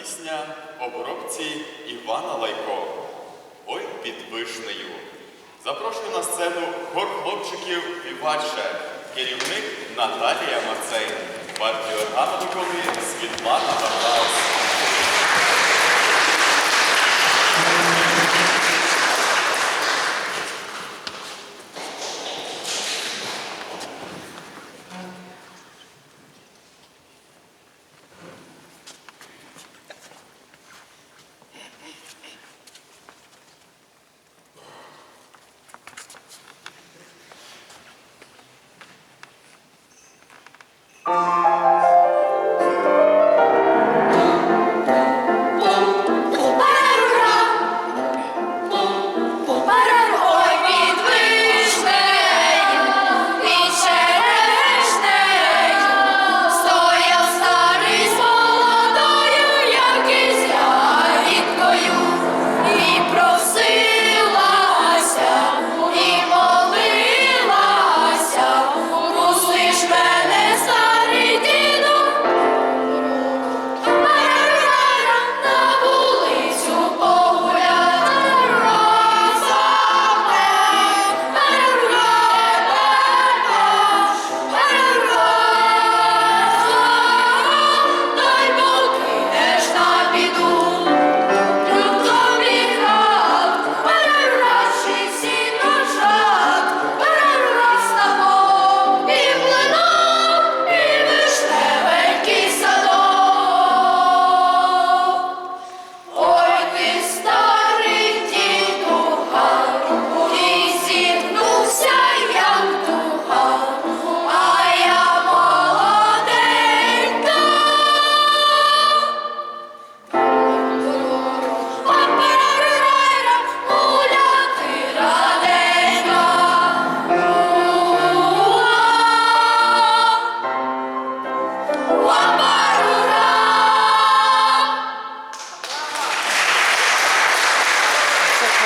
пісня обробці Івана Лайко. Ой під вишнею. Запрошую на сцену хор хлопчиків Вівальше, керівник Наталія Мацей, партію органу виконує Світлана Бартаус. Thank you.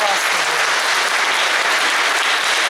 Ross.